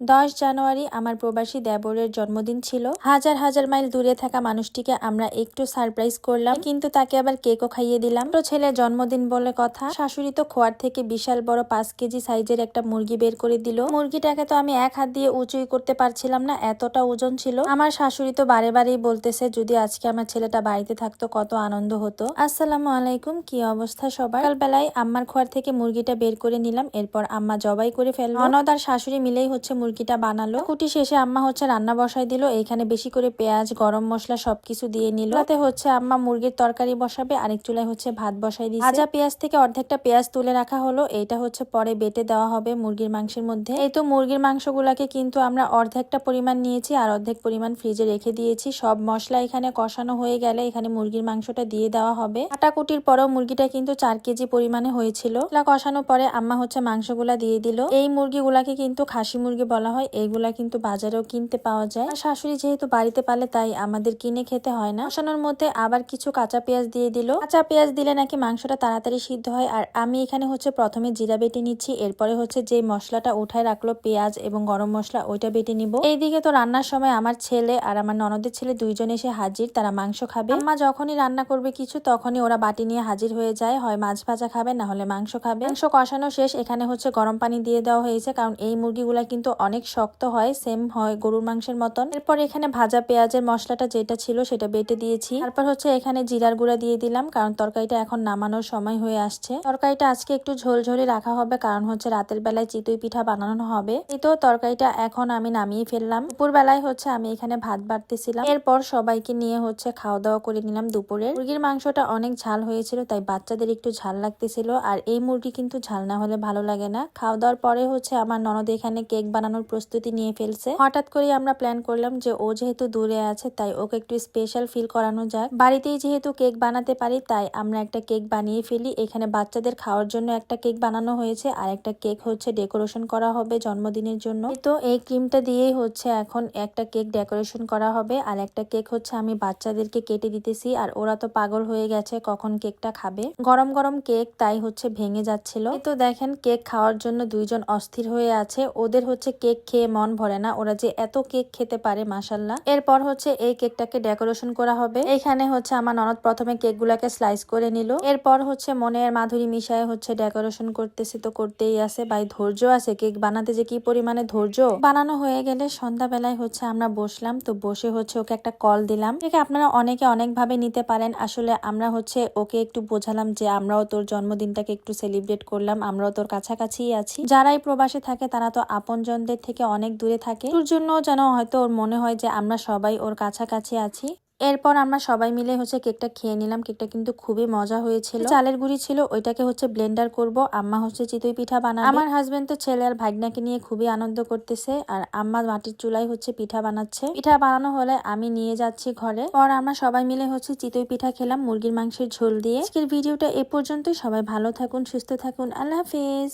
দশ জানুয়ারি আমার প্রবাসী দেবরের জন্মদিন ছিল। হাজার হাজার মাইল দূরে থাকা মানুষটিকে আমরা একটু সারপ্রাইজ করলাম, কিন্তু তাকে আবার কেকও খাইয়ে দিলাম। তো ছেলে জন্মদিন বলে কথা, শাশুড়ি তো খোয়ার থেকে বিশাল বড় পাঁচ কেজি সাইজের একটা মুরগি বের করে দিল। মুরগিটাকে তো আমি এক হাত দিয়ে উঁচুই করতে পারছিলাম না, এতটা ওজন ছিল। আমার শাশুড়ি তো বারে বারেই বলতেছে, যদি আজকে আমার ছেলেটা বাড়িতে থাকতো, কত আনন্দ হতো। আসসালামু আলাইকুম, কি অবস্থা সবার? সকালবেলায় আম্মার খোয়ার থেকে মুরগিটা বের করে নিলাম, এরপর আম্মা জবাই করে ফেলল। ননদ আর শাশুড়ি মিলেই হচ্ছে মুরগিটা বানালো। কুটি শেষে আম্মা হচ্ছে রান্না বসাই দিল, এইখানে বেশি করে পেঁয়াজ, গরম মশলা সবকিছু দিয়ে নিল। তাতে হচ্ছে আম্মা মুরগির তরকারি বসাবে, আরেক চুলায় হচ্ছে ভাত বসাই দিয়েছে ভাজা পেঁয়াজ থেকে অর্ধেকটা পেঁয়াজ তুলে রাখা হলো এটা হচ্ছে পরে বেটে দেওয়া হবে মুরগির মাংসের মধ্যে। এই তো মুরগির মাংসগুলাকে কিন্তু আমরা অর্ধেকটা পরিমাণ নিয়েছি আর অর্ধেক পরিমাণ ফ্রিজে রেখে দিয়েছি। সব মশলা এখানে কষানো হয়ে গেলে এখানে মুরগির মাংসটা দিয়ে দেওয়া হবে। কাটাকুটির পরেও মুরগিটা কিন্তু চার কেজি পরিমাণে হয়েছিল। কষানোর পরে আম্মা হচ্ছে মাংসগুলা দিয়ে দিল। এই মুরগিগুলাকে কিন্তু খাসি মুরগি বলা হয় এইগুলা কিন্তু বাজারেও কিনতে পাওয়া যায়। শাশুড়ি যেহেতু বাড়িতে পালে তাই আমাদের কিনে খেতে হয় না। কষানোর মধ্যে আবার কিছু কাঁচা পেঁয়াজ দিয়ে দিল। কাঁচা পেঁয়াজ দিলে নাকি মাংসটা তাড়াতাড়ি সিদ্ধ হয়। আর আমি এখানে হচ্ছে প্রথমে জিরা বেটে নিচ্ছি, এরপরে হচ্ছে যে মশলাটা উঠায় রাখল, পেঁয়াজ এবং গরম মশলা, ওইটা বেটে নিব। এইদিকে তো রান্নার সময় আমার ছেলে আর আমার ননদের ছেলে দুইজন এসে হাজির, তারা মাংস খাবে। আম্মা যখনই রান্না করবে কিছু, তখনই ওরা বাটি নিয়ে হাজির হয়ে যায়। হয় মাছ ভাজা খাবে, না হলে মাংস খাবে। মাংস কষানো শেষ, এখানে হচ্ছে গরম পানি দিয়ে দেওয়া হয়েছে, কারণ এই মুরগিগুলা কিন্তু অনেক শক্ত হয় সেম হয় গরুর মাংসের মতন। এরপর এখানে ভাজা পেঁয়াজের মশলাটা যেটা ছিল সেটা বেটে দিয়েছি। তারপর হচ্ছে এখানে জিরার গুঁড়া দিয়ে দিলাম, কারণ তরকারিটা এখন নামানোর সময় হয়ে আসছে। তরকারিটা আজকে একটু ঝোলঝোলি রাখা হবে, কারণ হচ্ছে রাতের বেলায় চিতই পিঠা বানানো হবে। এই তো তরকারিটা এখন আমি নামিয়ে ফেললাম। দুপুর বেলায় হচ্ছে আমি এখানে ভাত বাড়তেছিলাম। এরপর সবাইকে নিয়ে হচ্ছে খাওয়া দাওয়া করে নিলাম দুপুরে মুরগির মাংসটা অনেক ঝাল হয়েছিল, তাই বাচ্চাদের একটু ঝাল লাগতেছিল। আর এই মুরগি কিন্তু ঝাল না হলে ভালো লাগে না। খাওয়া দাওয়ার পরে হচ্ছে আমার ননদ এখানে কেক বানানোর প্রস্তুতি নিয়ে ফেলছে। হঠাৎ করে আমরা প্ল্যান করলাম যে ও যেহেতু দূরে আছে, তাই ওকে একটু স্পেশাল ফিল করানো যাক। বাড়িতেই যেহেতু কেক বানাতে পারি, তাই আমরা একটা কেক বানিয়ে ফেলি। এখানে বাচ্চাদের খাওয়ার জন্য একটা কেক বানানো হয়েছে, আর একটা কেক হচ্ছে ডেকোরেশন করা হবে জন্মদিনের জন্য। তো, এই ক্রিমটা দিয়েই হচ্ছে এখন একটা কেক ডেকোরেশন করা হবে, আর একটা কেক হচ্ছে আমি বাচ্চাদেরকে কেটে দিতেছি, আর ওরা তো পাগল হয়ে গেছে, কখন কেকটা খাবে? গরম গরম কেক তাই হচ্ছে ভেঙে যাচ্ছিল। তো দেখেন কেক খাওয়ার জন্য দুইজন অস্থির হয়ে আছে, ওদের হচ্ছে কেক খেয়ে মন ভরে না। ওরা যে এত কেক খেতে পারে মাসাল্লাহ এরপর হচ্ছে এই কেকটাকে ডেকোরেশন করা হবে। এখানে হচ্ছে আমার ননদ প্রথমে কেক গুলাকে স্লাইস করে নিল। এরপর হচ্ছে মনের মাধুরী মিশায় হচ্ছে ডেকোরেশন করতেছে তো করতেই আছে। ভাই, ধৈর্য আছে কেক বানাতে যে কি পরিমাণে ধৈর্য? বানানো হয়ে গেলে সন্ধ্যাবেলায় হচ্ছে আমরা বসলাম। তো বসে হচ্ছে ওকে একটা কল দিলাম। ঠিক আপনারা অনেকে অনেক ভাবে নিতে পারেন। আসলে আমরা হচ্ছে ওকে একটু বোঝালাম যে আমরাও তোর জন্মদিনটাকে একটু সেলিব্রেট করলাম। আমরাও তোর কাছাকাছিই আছি। যারাই প্রবাসে থাকে তারা তো আপনজনদের থেকে অনেক দূরে থাকে। ওর জন্য যেন হয়তো ওর মনে হয় যে আমরা সবাই ওর কাছাকাছি আছি। এরপর আমরা সবাই মিলে হচ্ছে কেকটা খেয়ে নিলাম। কেকটা কিন্তু খুবই মজা হয়েছিল। চালের গুঁড়ি ছিল, ওইটাকে হচ্ছে ব্লেন্ডার করব। আম্মা হচ্ছে চিতই পিঠা বানাবে। আমার হাজবেন্ড তো ছেলে আর ভাগনাকে নিয়ে খুবই আনন্দ করতেছে। আর আম্মা মাটির চুলায় হচ্ছে পিঠা বানাচ্ছে। পিঠা বানানো হলে আমি নিয়ে যাচ্ছি ঘরে। পর আমরা সবাই মিলে হচ্ছে চিতই পিঠা খেলাম মুরগির মাংসের ঝোল দিয়ে। আজকের ভিডিওটা এ পর্যন্তই। সবাই ভালো থাকুন, সুস্থ থাকুন। আল্লাহ হাফিজ।